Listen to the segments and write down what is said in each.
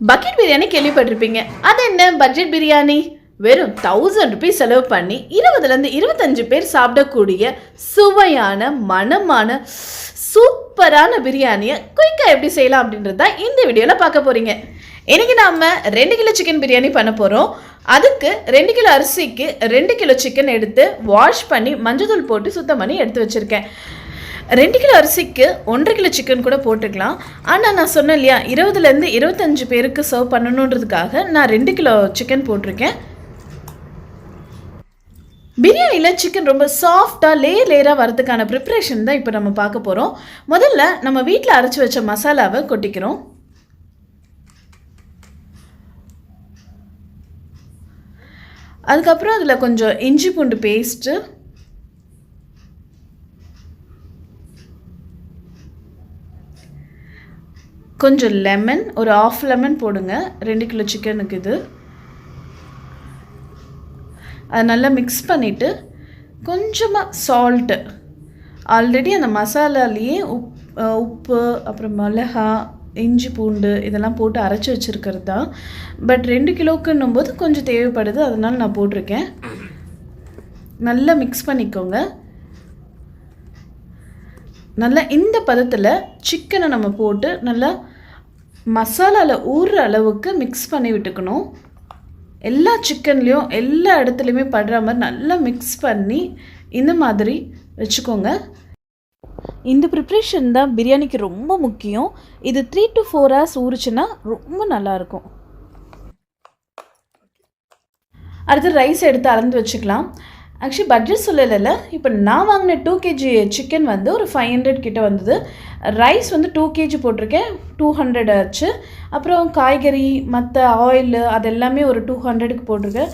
Bucket biryani கேள்விப்பட்டிருப்பீங்க. அது என்ன? பட்ஜெட் பிரியாணி வெறும் தௌசண்ட் ருபீஸ் செலவு பண்ணி இருபதுலேருந்து இருபத்தஞ்சு பேர் சாப்பிடக்கூடிய சுவையான மணமான சூப்பரான பிரியாணியை குயிக்காக எப்படி செய்யலாம் அப்படின்றது தான் இந்த வீடியோவில் பார்க்க போகிறீங்க இன்றைக்கி நாம் ரெண்டு கிலோ சிக்கன் பிரியாணி பண்ண போகிறோம் அதுக்கு ரெண்டு கிலோ அரிசிக்கு ரெண்டு கிலோ சிக்கன் எடுத்து வாஷ் பண்ணி மஞ்சள் போட்டு சுத்தம் பண்ணி எடுத்து வச்சுருக்கேன். ரெண்டு கிலோ அரிசிக்கு ஒன்றரை கிலோ சிக்கன் கூட போட்டுக்கலாம். ஆனால் நான் சொன்னேன் இல்லையா இருபதுலேருந்து இருபத்தஞ்சு பேருக்கு சர்வ் பண்ணணுன்றதுக்காக நான் ரெண்டு கிலோ சிக்கன் போட்டிருக்கேன். பிரியாணியில் சிக்கன் ரொம்ப சாஃப்டாக லேயர் லேயராக வரதுக்கான ப்ரிப்ரேஷன் தான் இப்போ நம்ம பார்க்க போகிறோம் முதல்ல நம்ம வீட்டில் அரைச்சி வச்ச மசாலாவை கொட்டிக்கிறோம். அதுக்கப்புறம் அதில் கொஞ்சம் இஞ்சி பூண்டு பேஸ்ட்டு கொஞ்சம் லெமன் ஒரு ஆஃப் லெமன் போடுங்க. ரெண்டு கிலோ சிக்கனுக்கு இது. அதை நல்லா மிக்ஸ் பண்ணிவிட்டு கொஞ்சமாக சால்ட்டு ஆல்ரெடி அந்த மசாலாலேயே உப் உப்பு அப்புறம் மிளகா இஞ்சி பூண்டு இதெல்லாம் போட்டு அரைச்சி வச்சுருக்கிறது தான் பட் ரெண்டு கிலோக்குன்னும் போது கொஞ்சம் தேவைப்படுது. அதனால் நான் போட்டிருக்கேன். நல்லா மிக்ஸ் பண்ணிக்கோங்க. நல்லா இந்த பதத்தில் சிக்கனை நம்ம போட்டு நல்லா மசாலாவில் ஊறுற அளவுக்கு மிக்ஸ் பண்ணி விட்டுக்கணும். எல்லா சிக்கன்லேயும் எல்லா இடத்துலையுமே படுற மாதிரி நல்லா மிக்ஸ் பண்ணி இந்த மாதிரி வச்சுக்கோங்க. இந்த ப்ரிப்ரேஷன் தான் பிரியாணிக்கு ரொம்ப முக்கியம். இது த்ரீ டு ஃபோர் ஹவர்ஸ் ஊறுச்சுன்னா ரொம்ப நல்லாயிருக்கும் அடுத்து ரைஸ் எடுத்து அளந்து வச்சுக்கலாம். ஆக்சுவலி பட்ஜெட் சொல்லலைல்ல. இப்போ நான் வாங்கின டூ கேஜி சிக்கன் வந்து ஒரு ஃபைவ் ஹண்ட்ரட் கிட்ட வந்தது. ரைஸ் வந்து டூ கேஜி போட்டிருக்கேன். டூ ஹண்ட்ரட் ஆச்சு. அப்புறம் காய்கறி மற்ற ஆயில் அது எல்லாமே ஒரு டூ ஹண்ட்ரடுக்கு போட்டிருக்கேன்.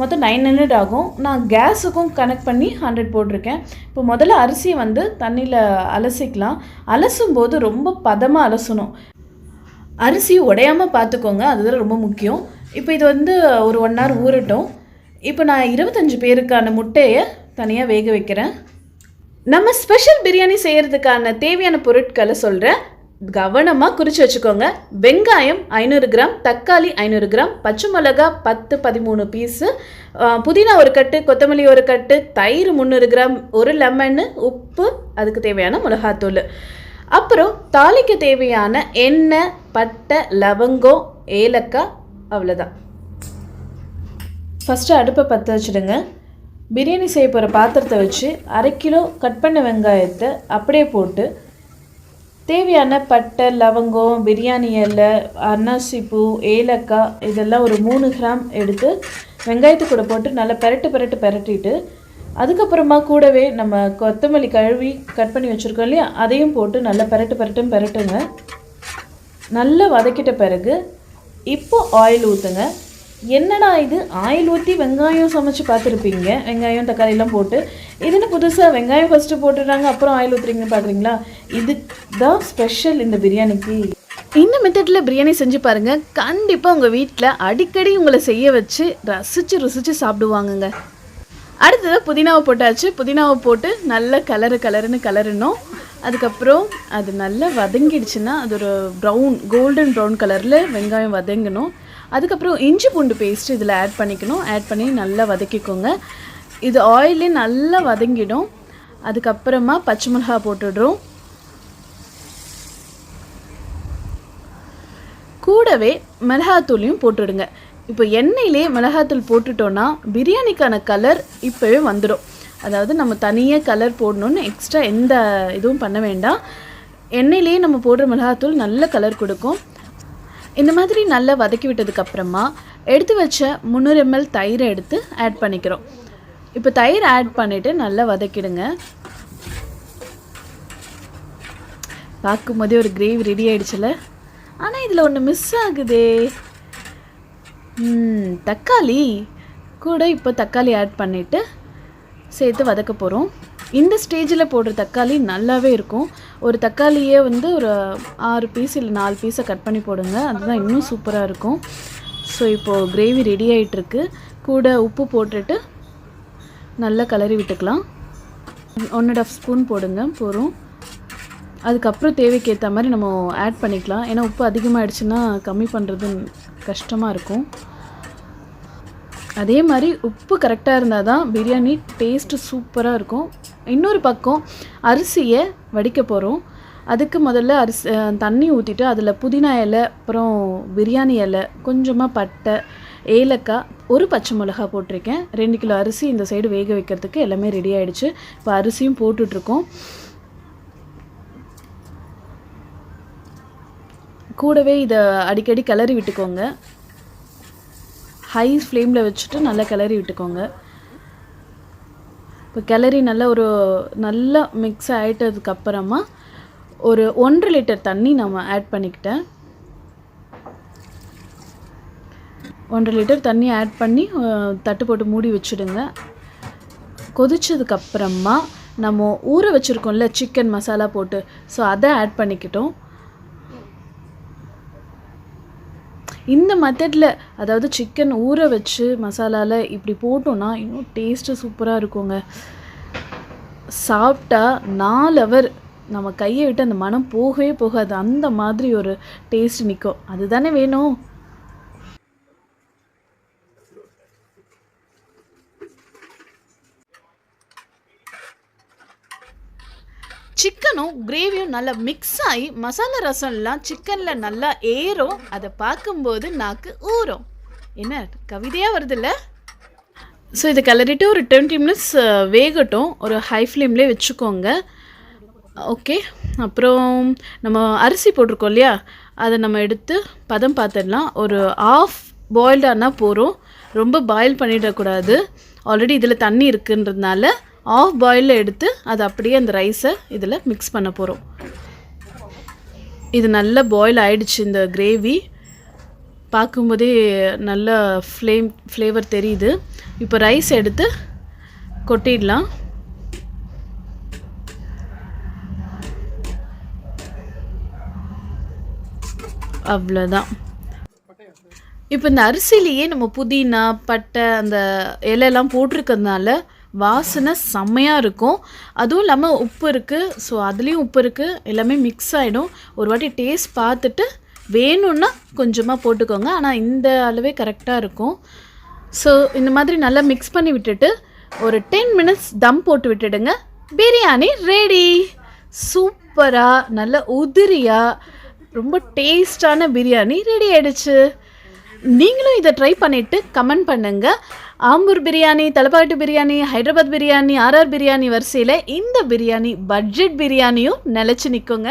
மொத்தம் நைன் ஹண்ட்ரட் ஆகும். நான் கேஸுக்கும் கனெக்ட் பண்ணி ஹண்ட்ரட் போட்டிருக்கேன். இப்போ முதல்ல அரிசியை வந்து தண்ணியில் அலசிக்கலாம். அலசும் போது ரொம்ப பதமாக அலசணும். அரிசி உடையாமல் பார்த்துக்கோங்க. அதுதான் ரொம்ப முக்கியம். இப்போ இது வந்து ஒரு ஒன் ஹவர் ஊறட்டும். இப்போ நான் இருபத்தஞ்சு பேருக்கான முட்டையை தனியாக வேக வைக்கிறேன். நம்ம ஸ்பெஷல் பிரியாணி செய்கிறதுக்கான தேவையான பொருட்களை சொல்கிறேன் கவனமாக குறித்து வச்சுக்கோங்க. வெங்காயம் ஐநூறு கிராம் தக்காளி ஐநூறு கிராம் பச்சை மிளகா பத்து பதிமூணு பீஸு புதினா ஒரு கட்டு கொத்தமல்லி ஒரு கட்டு தயிர் முந்நூறு கிராம் ஒரு லெமனு உப்பு அதுக்கு தேவையான மிளகாத்தூள். அப்புறம் தாளிக்கு தேவையான எண்ணெய் பட்டை லவங்கம் ஏலக்காய் அவ்வளோதான் ஃபஸ்ட்டு அடுப்பை பற்ற வச்சுடுங்க. பிரியாணி செய்ய போகிற பாத்திரத்தை வச்சு அரை கிலோ கட் பண்ண வெங்காயத்தை அப்படியே போட்டு தேவையான பட்டை லவங்கம் பிரியாணி இலை அன்னாசிப்பூ ஏலக்காய் இதெல்லாம் ஒரு மூணு கிராம் எடுத்து வெங்காயத்தை கூட போட்டு நல்லா பெரட்டு பெரட்டு பெரட்டிட்டு அதுக்கப்புறமா கூடவே நம்ம கொத்தமல்லி கழுவி கட் பண்ணி வச்சுருக்கோம் இல்லையா? அதையும் போட்டு நல்லா பெரட்டு பெரட்டும் பெரட்டுங்க. நல்லா வதக்கிட்ட பிறகு இப்போ ஆயில் ஊற்றுங்க என்னடா இது? ஆயில் ஊற்றி வெங்காயம் சமைச்சு பார்த்துருப்பீங்க. வெங்காயம் தக்காளி எல்லாம் போட்டு. இதுன்னு புதுசாக வெங்காயம் ஃபஸ்ட்டு போட்டுடுறாங்க அப்புறம் ஆயில் ஊற்றுறீங்கன்னு பார்க்குறீங்களா? இது தான் ஸ்பெஷல் இந்த பிரியாணிக்கு. இந்த மெத்தடில் பிரியாணி செஞ்சு பாருங்கள் கண்டிப்பாக உங்கள் வீட்டில் அடிக்கடி உங்களை செய்ய வச்சு ரசித்து ருசித்து சாப்பிடுவாங்கங்க. அடுத்தது புதினாவை போட்டாச்சு. புதினாவை போட்டு நல்லா கலரு கலருன்னு கலரணும். அதுக்கப்புறம் அது நல்லா வதங்கிடுச்சுன்னா அது ஒரு ப்ரௌன் கோல்டன் ப்ரௌன் கலரில் வெங்காயம் வதங்கணும். அதுக்கப்புறம் இஞ்சி பூண்டு பேஸ்ட் இதில் ஆட் பண்ணிக்கணும். ஆட் பண்ணி நல்லா வதக்கிக்கோங்க. இது ஆயிலே நல்லா வதங்கிடும். அதுக்கப்புறமா பச்சை மிளகா போட்டுடுறோம். கூடவே மிளகாத்தூளையும் போட்டுடுங்க. இப்போ எண்ணெயிலே மிளகாத்தூள் போட்டுட்டோன்னா பிரியாணிக்கான கலர் இப்போவே வந்துடும். அதாவது நம்ம தனியாக கலர் போடணுன்னு எக்ஸ்ட்ரா எந்த இதுவும் பண்ண வேண்டாம். எண்ணெயிலேயே நம்ம போடுற மிளகாத்தூள் நல்ல கலர் கொடுக்கும். இந்த மாதிரி நல்லா வதக்கி விட்டதுக்கப்புறமா எடுத்து வச்ச முந்நூறு எம்எல் தயிரை எடுத்து ஆட் பண்ணிக்கிறோம். இப்போ தயிர் ஆட் பண்ணிவிட்டு நல்லா வதக்கிடுங்க. பார்க்கும்போதே ஒரு கிரேவி ரெடி ஆகிடுச்சில்ல ஆனால் இதில் ஒன்று மிஸ் ஆகுதே. தக்காளி கூட இப்போ தக்காளி ஆட் பண்ணிவிட்டு சேர்த்து வதக்க போகிறோம் இந்த ஸ்டேஜில் போடுற தக்காளி நல்லாவே இருக்கும். ஒரு தக்காளியே வந்து ஒரு ஆறு பீஸ் இல்லை நாலு பீஸை கட் பண்ணி போடுங்க. அதுதான் இன்னும் சூப்பராக இருக்கும். ஸோ இப்போது கிரேவி ரெடி ஆகிட்டுருக்கு கூட உப்பு போட்டுட்டு நல்லா கலரி விட்டுக்கலாம். ஒன் அண்ட் ஆஃப் ஸ்பூன் போடுங்க. போகிறோம் அதுக்கப்புறம் தேவைக்கேற்ற மாதிரி நம்ம ஆட் பண்ணிக்கலாம். ஏன்னா உப்பு அதிகமாகிடுச்சுன்னா கம்மி பண்ணுறது கஷ்டமாக இருக்கும். அதே மாதிரி உப்பு கரெக்டாக இருந்தால் தான் பிரியாணி டேஸ்ட்டு சூப்பராக இருக்கும். இன்னொரு பக்கம் அரிசியை வடிக்க போகிறோம் அதுக்கு முதல்ல அரிசி தண்ணி ஊற்றிட்டு அதில் புதினா இலை அப்புறம் பிரியாணி இலை கொஞ்சமாக பட்டை ஏலக்காய் ஒரு பச்சை மிளகா போட்டிருக்கேன். ரெண்டு கிலோ அரிசி இந்த சைடு வேக வைக்கிறதுக்கு எல்லாமே ரெடி ஆகிடுச்சு இப்போ அரிசியும் போட்டுட்ருக்கோம். கூடவே இதை அடிக்கடி கிளறி விட்டுக்கோங்க. ஹை ஃப்ளேமில் வச்சுட்டு நல்லா கிளறி விட்டுக்கோங்க. இப்போ கிளறி நல்லா ஒரு நல்லா மிக்ஸ் ஆகிட்டதுக்கு அப்புறமா ஒரு ஒன்றரை லிட்டர் தண்ணி நம்ம ஆட் பண்ணிக்கிட்டேன். ஒன்றரை லிட்டர் தண்ணி ஆட் பண்ணி தட்டு போட்டு மூடி வச்சுடுங்க. கொதிச்சதுக்கப்புறமா நம்ம ஊற வச்சுருக்கோம்ல சிக்கன் மசாலா போட்டு. ஸோ அதை ஆட் பண்ணிக்கிட்டோம். இந்த மெத்தடில் அதாவது சிக்கன் ஊற வச்சு மசாலாவில் இப்படி போட்டோன்னா இன்னும் டேஸ்ட்டு சூப்பராக இருக்குங்க. சாப்பிட்டா நாலு அவர் நம்ம கையை விட்டு அந்த மனம் போகவே போகாது. அந்த மாதிரி ஒரு டேஸ்ட் நிற்கும் அதுதானே வேணும்? சிக்கனும் கிரேவியும் நல்லா மிக்ஸ் ஆகி மசாலா ரசம்லாம் சிக்கனில் நல்லா ஏறும். அதை பார்க்கும்போது நாக்கு ஊறும். என்ன கவிதையாக வருதுல்ல? ஸோ இதை கிளறிட்டு ஒரு டுவெண்ட்டி மினிட்ஸ் வேகட்டும். ஒரு ஹை ஃப்ளேம்லேயே வச்சுக்கோங்க. ஓகே அப்புறம் நம்ம அரிசி போட்டிருக்கோம் இல்லையா? அதை நம்ம எடுத்து பதம் பார்த்துடலாம். ஒரு ஆஃப் பாயில்டு போகிறோம் ரொம்ப பாயில் பண்ணிடக்கூடாது. ஆல்ரெடி இதில் தண்ணி இருக்குன்றதுனால ஆஃப் பாயிலில் எடுத்து அதை அப்படியே அந்த ரைஸை இதில் மிக்ஸ் பண்ண போகிறோம் இது நல்லா பாயில் ஆயிடுச்சு இந்த கிரேவி பார்க்கும்போதே நல்ல ஃப்ளேம் ஃப்ளேவர் தெரியுது. இப்போ ரைஸ் எடுத்து கொட்டிடலாம். அவ்வளோதான் இப்போ இந்த அரிசிலேயே நம்ம புதினா பட்டை அந்த இலையெல்லாம் போட்டிருக்கிறதுனால வாசனை செம்மையாக இருக்கும். அதுவும் இல்லாமல் உப்பு இருக்குது ஸோ அதுலேயும் உப்பு இருக்குது எல்லாமே மிக்ஸ் ஆகிடும் ஒரு வாட்டி டேஸ்ட் பார்த்துட்டு வேணும்னா கொஞ்சமாக போட்டுக்கோங்க. ஆனால் இந்த அளவே கரெக்டாக இருக்கும். ஸோ இந்த மாதிரி நல்லா மிக்ஸ் பண்ணி விட்டுட்டு ஒரு டென் மினிட்ஸ் தம் போட்டு விட்டுடுங்க. பிரியாணி ரெடி சூப்பராக நல்ல உதிரியாக ரொம்ப டேஸ்டான பிரியாணி ரெடி ஆயிடுச்சு. நீங்களும் இதை ட்ரை பண்ணிவிட்டு கமெண்ட் பண்ணுங்கள் ஆம்பூர் பிரியாணி தலப்பாட்டு பிரியாணி ஹைதராபாத் பிரியாணி ஆர்ஆர் பிரியாணி வரிசையில் இந்த பிரியாணி பட்ஜெட் பிரியாணியும் நிலச்சி நிற்குங்க